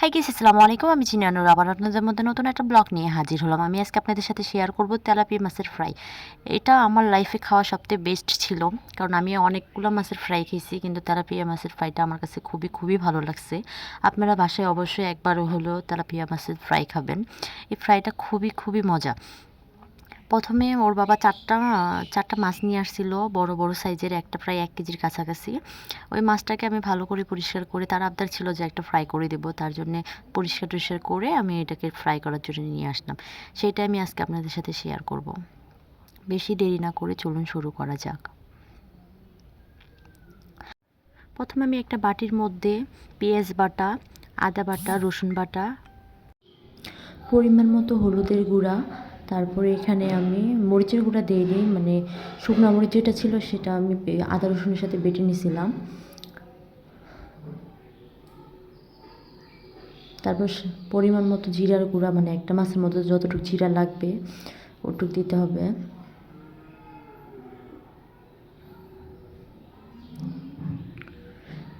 High kiss আসসালামু আলাইকুম। আমি চিনানুর আবার আপনাদের মধ্যে নতুন একটা ব্লগ নিয়ে হাজির হলাম। আমি আজকে আপনাদের সাথে শেয়ার করব তেলাপিয়া মাছের ফ্রাই এটা আমার লাইফে খাওয়া সবথেকে বেস্ট ছিল, কারণ আমি অনেকগুলো মাছের ফ্রাই খেয়েছি, কিন্তু তেলাপিয়া মাছের ফ্রাইটা আমার কাছে খুবই খুবই ভালো লাগছে। আপনারা বাসায় অবশ্যই একবার হলেও তেলাপিয়া মাছের ফ্রাই খাবেন। এই ফ্রাইটা খুবই খুবই মজা। প্রথমে ওর বাবা চারটা চারটা মাছ নিয়ে আসছিল, বড় বড় সাইজের, একটা প্রায় এক কেজির কাছাকাছি। ওই মাছটাকে আমি ভালো করে পরিষ্কার করে, তার আবদার ছিল যে একটা ফ্রাই করে দেবো, তার জন্যে পরিষ্কার টরিষ্কার করে আমি এটাকে ফ্রাই করার জন্য নিয়ে আসলাম। সেটা আমি আজকে আপনাদের সাথে শেয়ার করব। বেশি দেরি না করে চলুন শুরু করা যাক। প্রথমে আমি একটা বাটির মধ্যে পেঁয়াজ বাটা, আদা বাটা, রসুন বাটা, পরিমাণ মতো হলুদের গুঁড়া তারপরে এখানে আমি মরিচের গুঁড়া দিইনি মানে শুকনো মরিচ যেটা ছিল সেটা আমি আদা রসুনের সাথে বেটে নিয়েছিলাম তারপর পরিমাণ মতো জিরার গুঁড়া মানে একটা মাছের মতো যতটুকু জিরা লাগবে, ওটুকু দিতে হবে।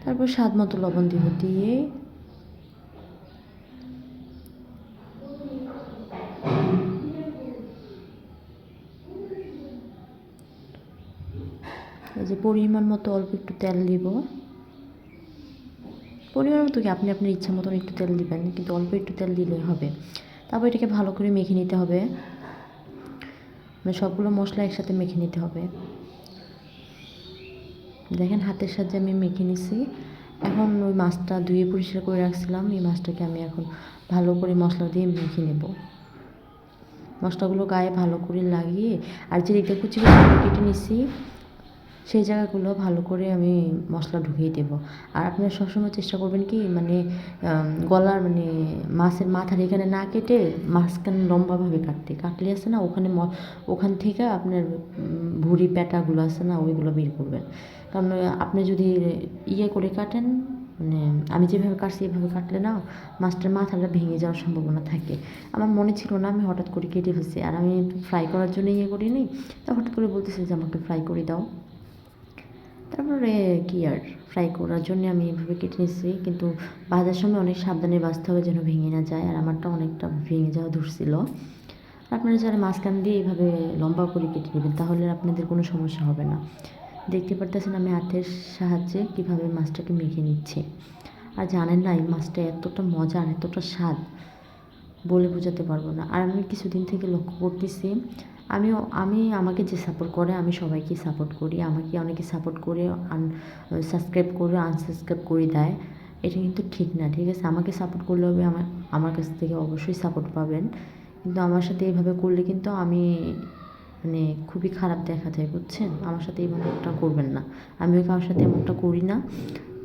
তারপর স্বাদ মতো লবণ দিব দিয়ে যে পরিমাণ মতো অল্প একটু তেল দিব। পরিমাণ মতো কি? আপনি আপনার ইচ্ছা মতন একটু তেল দিবেন, কিন্তু অল্প একটু তেল দিলে হবে। তারপর এটাকে ভালো করে মেখে নিতে হবে। মানে সবগুলো মশলা একসাথে মেখে নিতে হবে। দেখেন হাতের সাহায্যে আমি মেখে নিছি। এখন ওই মাছটা ধুয়ে পরিষ্কার করে রাখছিলাম। এই মাছটাকে আমি এখন ভালো করে মশলা দিয়ে মেখে নেব। মশলাগুলো গায়ে ভালো করে লাগিয়ে, আর যে দিকটা কুচি কুচি কেটে নিছি সেই জায়গাগুলো ভালো করে আমি মশলা ঢুকিয়ে দেব। আর আপনারা সবসময় চেষ্টা করবেন কি মানে গলার মানে মাছের মাথার এখানে না কেটে মাঝখানে লম্বাভাবে কাটতে। কাটলে আছে না, ওখানে ওখান থেকে আপনার ভুঁড়ি প্যাটাগুলো আছে না, ওইগুলো বের করবেন। কারণ, আপনি যদি ইয়ে করে কাটেন মানে আমি যেভাবে কাটছি এভাবে কাটলে না, মাছটার মাথাটা ভেঙে যাওয়ার সম্ভাবনা থাকে। আমার মনে ছিল না, আমি হঠাৎ করে কেটে ফেলছি। আর আমি ফ্রাই করার জন্য ইয়ে করিনি, তা হঠাৎ করে বলতেছে যে আমাকে ফ্রাই করে দাও। তারপরে কি আর ফ্রাই করার জন্য আমি এভাবে কেটে নিচ্ছি কিন্তু ভাজার সময় অনেক সাবধানে বাঁচতে হবে যেন ভেঙে না যায়, আর আমারটা অনেকটা ভেঙে যাওয়া ধরছিল আপনারা যারা মাঝখান দিয়ে এইভাবে লম্বা করে কেটে নেবেন, তাহলে আপনাদের কোনো সমস্যা হবে না। দেখতে পারতেছেন আমি হাতের সাহায্যে কীভাবে মাছটাকে মেখে নিচ্ছি। আর জানেন না, এই মাছটা এতটা মজা এতটা স্বাদ, বলে বোঝাতে পারব না। আর আমি কিছুদিন থেকে লক্ষ্য করতেছি আমিও, আমি, আমাকে যে সাপোর্ট করে, আমি সবাইকে সাপোর্ট করি। আমাকে অনেকে সাপোর্ট করে, আন সাবস্ক্রাইব করে আনসাবস্ক্রাইব করে দেয়। এটা কিন্তু ঠিক না, ঠিক আছে? আমাকে সাপোর্ট করলে হবে, আমার আমার কাছ থেকে অবশ্যই সাপোর্ট পাবেন। কিন্তু আমার সাথে এইভাবে করলে কিন্তু আমি মানে খুবই খারাপ দেখা যায়, বুঝছেন? আমার সাথে এইভাবে একটা করবেন না। আমিও কারোর সাথে এমনটা করি না।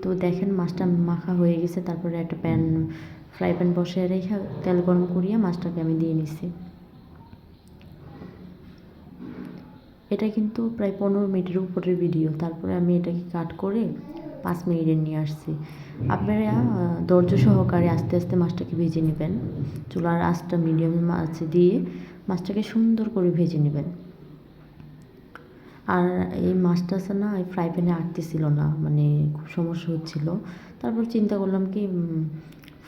তো দেখেন, মাছটা মাখা হয়ে গেছে, তারপরে একটা প্যান ফ্রাই প্যান বসিয়ে রেখে তেল গরম করিয়ে মাছটাকে আমি দিয়ে নিছি। এটা কিন্তু প্রায় পনেরো মিনিটের উপরের ভিডিও তারপরে আমি এটাকে কাট করে পাঁচ মিনিটে নিয়ে আসছি। আপনারা ধৈর্য সহকারে আস্তে আস্তে মাছটাকে ভেজে নেবেন। চুলার আঁচটা মিডিয়াম মাছ দিয়ে মাছটাকে সুন্দর করে ভেজে নেবেন। আর এই মাছটা আছে না, এই ফ্রাই প্যানে আটতেছিল না মানে খুব সমস্যা হচ্ছিল। তারপর চিন্তা করলাম কি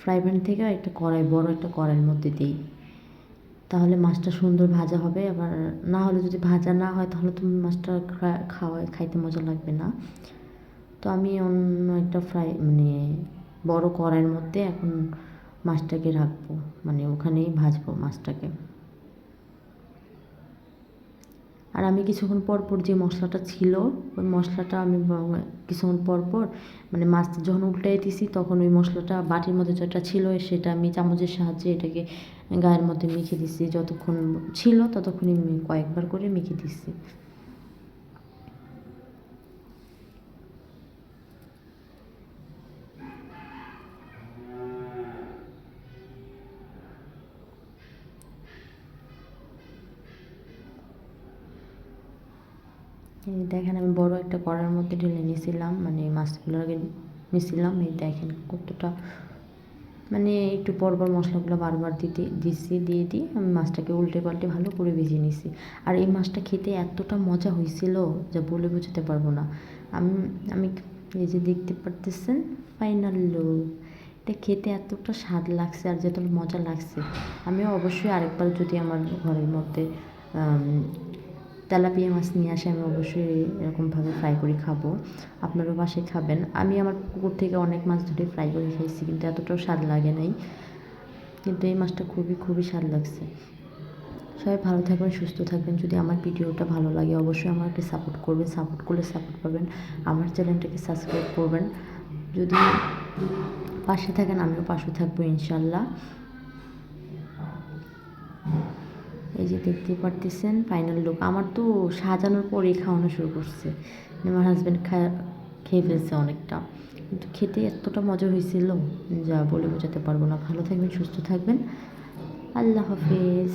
ফ্রাই প্যান থেকে একটা কড়াই, বড় একটা কড়াইয়ের মধ্যে দিই। তাহলে মাছটা সুন্দর ভাজা হবে, আবার না হলে যদি ভাজা না হয় তাহলে তো মাছটা খাওয়া, খাইতে মজা লাগবে না। তো আমি অন্য একটা ফ্রাই মানে বড় কড়াইয়ের মধ্যে এখন মাছটাকে রাখব মানে ওখানেই ভাজবো মাছটাকে। আর আমি কিছুক্ষণ পর পর যে মশলাটা ছিল, ওই মশলাটা আমি কিছুক্ষণ পর পর মানে মাছ যখন উল্টাই দিছি তখন ওই মশলাটা বাটির মধ্যে যেটা ছিল সেটা আমি চামচের সাহায্যে এটাকে গায়ের মধ্যে মেখে দিছি। যতক্ষণ ছিল ততক্ষণই কয়েকবার করে মেখে দিছি। দেখেন আমি বড় একটা কড়ার মধ্যে ঢেলে নিয়েছিলাম মানে মাছগুলো আগে নিয়েছিলাম। এই দেখেন কতটা মানে একটু পর পর মশলাগুলো বারবার দিতে, দিচ্ছি, দিয়ে দিই আমি মাছটাকে উল্টে পাল্টে ভালো করে ভেজে নিছি আর এই মাছটা খেতে এতটা মজা হয়েছিল যা বলে বোঝাতে পারব না। আমি আমি এই যে দেখতে পারতেছেন ফাইনাল লুক এটা খেতে এতটা স্বাদ লাগছে আর যতটা মজা লাগছে। আমিও অবশ্যই আরেকবার যদি আমার ঘরের মধ্যে তেলাপিয়া মাছ নিয়ে আসে, আমি অবশ্যই এরকমভাবে ফ্রাই করে খাব। আপনারাও বাসায় খাবেন। আমি আমার পুকুর থেকে অনেক মাছ ধরে ফ্রাই করে খাইছি, কিন্তু এতটাও স্বাদ লাগে নাই। কিন্তু এই মাছটা খুবই খুবই স্বাদ লাগছে। সবাই ভালো থাকবেন, সুস্থ থাকবেন। যদি আমার ভিডিওটা ভালো লাগে, অবশ্যই আমাকে সাপোর্ট করবেন। সাপোর্ট করলে সাপোর্ট পাবেন। আমার চ্যানেলটাকে সাবস্ক্রাইব করবেন। যদি পাশে থাকেন, আমিও পাশে থাকব, ইনশাল্লাহ। এই যে দেখতে পারতেছেন ফাইনাল লুক আমার তো সাজানোর পরেই খাওয়ানো শুরু করছে। আমার হাজব্যান্ড খেয়ে ফেলছে অনেকটা। কিন্তু খেতে এতটা মজা হয়েছিল, যা বলে বোঝাতে পারব না। ভালো থাকবেন, সুস্থ থাকবেন। আল্লাহ হাফেজ।